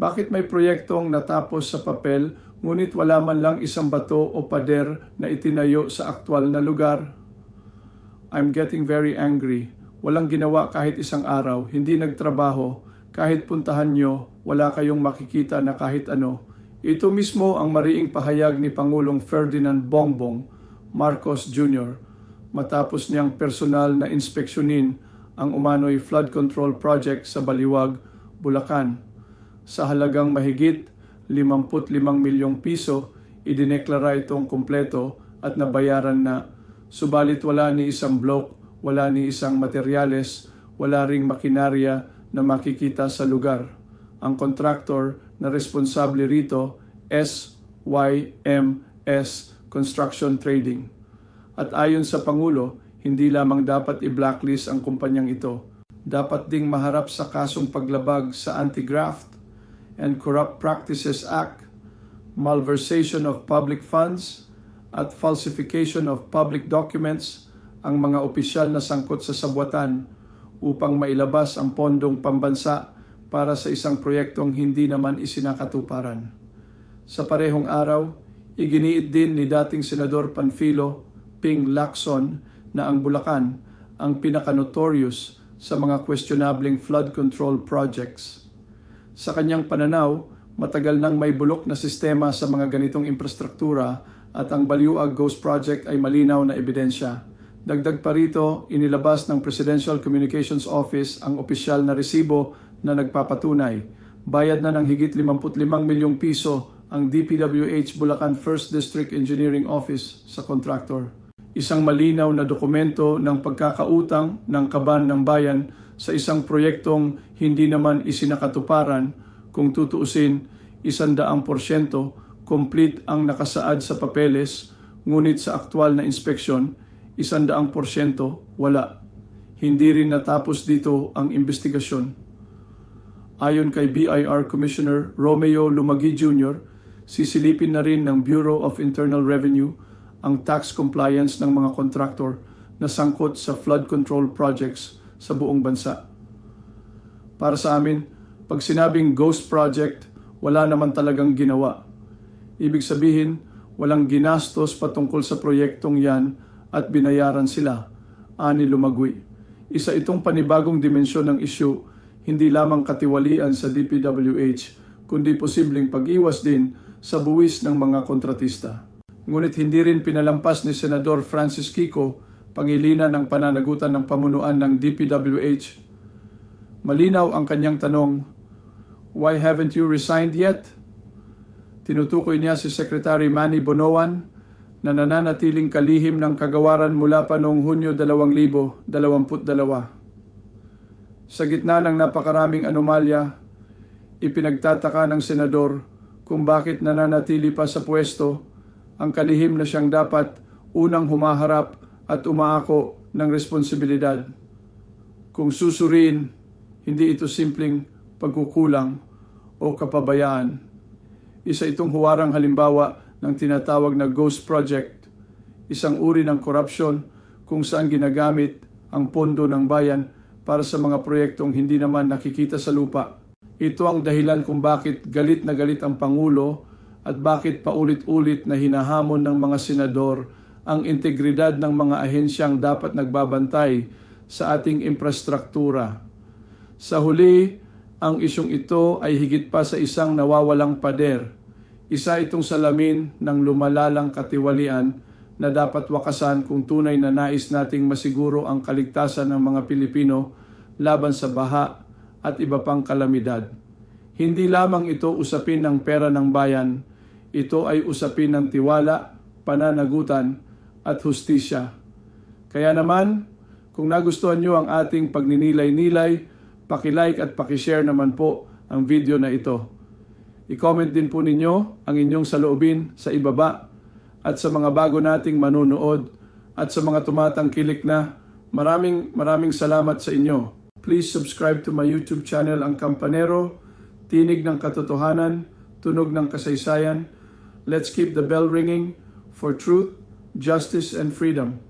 Bakit may proyektong natapos sa papel ngunit wala man lang isang bato o pader na itinayo sa aktwal na lugar? I'm getting very angry. Walang ginawa kahit isang araw, hindi nagtrabaho. Kahit puntahan nyo, wala kayong makikita na kahit ano. Ito mismo ang mariing pahayag ni Pangulong Ferdinand Bongbong Marcos Jr. matapos niyang personal na inspeksyonin ang umano'y flood control project sa Baliwag, Bulacan. Sa halagang mahigit 55 milyong piso, idineklara itong kumpleto at nabayaran na. Subalit wala ni isang block, wala ni isang materyales, wala ring makinarya na makikita sa lugar. Ang kontraktor na responsable rito, SYMS Construction Trading. At ayon sa Pangulo, hindi lamang dapat i-blacklist ang kumpanyang ito, dapat ding maharap sa kasong paglabag sa Anti-Graft and Corrupt Practices Act, malversation of public funds, at falsification of public documents ang mga opisyal na sangkot sa sabwatan upang mailabas ang pondong pambansa para sa isang proyektong hindi naman isinakatuparan. Sa parehong araw, iginiit din ni dating Senador Panfilo Ping Lacson na ang Bulacan ang pinaka-notorious sa mga questionabling flood control projects. Sa kanyang pananaw, matagal nang may bulok na sistema sa mga ganitong infrastruktura at ang Baliuag Ghost Project ay malinaw na ebidensya. Dagdag pa rito, inilabas ng Presidential Communications Office ang opisyal na resibo na nagpapatunay. Bayad na ng higit 55 milyong piso ang DPWH Bulacan 1st District Engineering Office sa contractor. Isang malinaw na dokumento ng pagkakautang ng kaban ng bayan sa isang proyektong hindi naman isinakatuparan kung tutuusin isandaang porsyento complete ang nakasaad sa papeles ngunit sa aktwal na inspeksyon isandaang porsyento wala. Hindi rin natapos dito ang investigasyon. Ayon kay BIR Commissioner Romeo Lumagi Jr., sisilipin na rin ng Bureau of Internal Revenue ang tax compliance ng mga kontraktor na sangkot sa flood control projects sa buong bansa. Para sa amin, pag sinabing ghost project, wala naman talagang ginawa. Ibig sabihin, walang ginastos patungkol sa proyektong yan at binayaran sila, ani Lumagwi. Isa itong panibagong dimensyon ng isyu, hindi lamang katiwalian sa DPWH, kundi posibleng pag-iwas din sa buwis ng mga kontratista. Ngunit hindi rin pinalampas ni Senador Francis Kiko pangilinan ng pananagutan ng pamunuan ng DPWH. Malinaw ang kanyang tanong, Why haven't you resigned yet? Tinutukoy niya si Secretary Manny Bonoan na nananatiling kalihim ng kagawaran mula pa noong Hunyo 2022. Sa gitna ng napakaraming anomalya, ipinagtataka ng senador kung bakit nananatili pa sa pwesto ang kalihim na siyang dapat unang humaharap at umaako ng responsibilidad. Kung susuriin, hindi ito simpleng pagkukulang o kapabayaan. Isa itong huwarang halimbawa ng tinatawag na Ghost Project, isang uri ng korupsyon kung saan ginagamit ang pondo ng bayan para sa mga proyektong hindi naman nakikita sa lupa. Ito ang dahilan kung bakit galit na galit ang Pangulo at bakit paulit-ulit na hinahamon ng mga senador ang integridad ng mga ahensyang dapat nagbabantay sa ating infrastruktura. Sa huli, ang isyong ito ay higit pa sa isang nawawalang pader isa itong salamin ng lumalalang katiwalian na dapat wakasan kung tunay na nais nating masiguro ang kaligtasan ng mga Pilipino laban sa baha at iba pang kalamidad. Hindi lamang ito usapin ng pera ng bayan, ito ay usapin ng tiwala, pananagutan at hustisya. Kaya naman, kung nagustuhan nyo ang ating pagninilay-nilay, pakilike at pakishare naman po ang video na ito. I-comment din po ninyo ang inyong saloobin sa ibaba at sa mga bago nating manunood at sa mga tumatangkilik na maraming maraming salamat sa inyo. Please subscribe to my YouTube channel Ang Kampanero, Tinig ng Katotohanan, Tunog ng Kasaysayan. Let's keep the bell ringing for truth, justice, and freedom.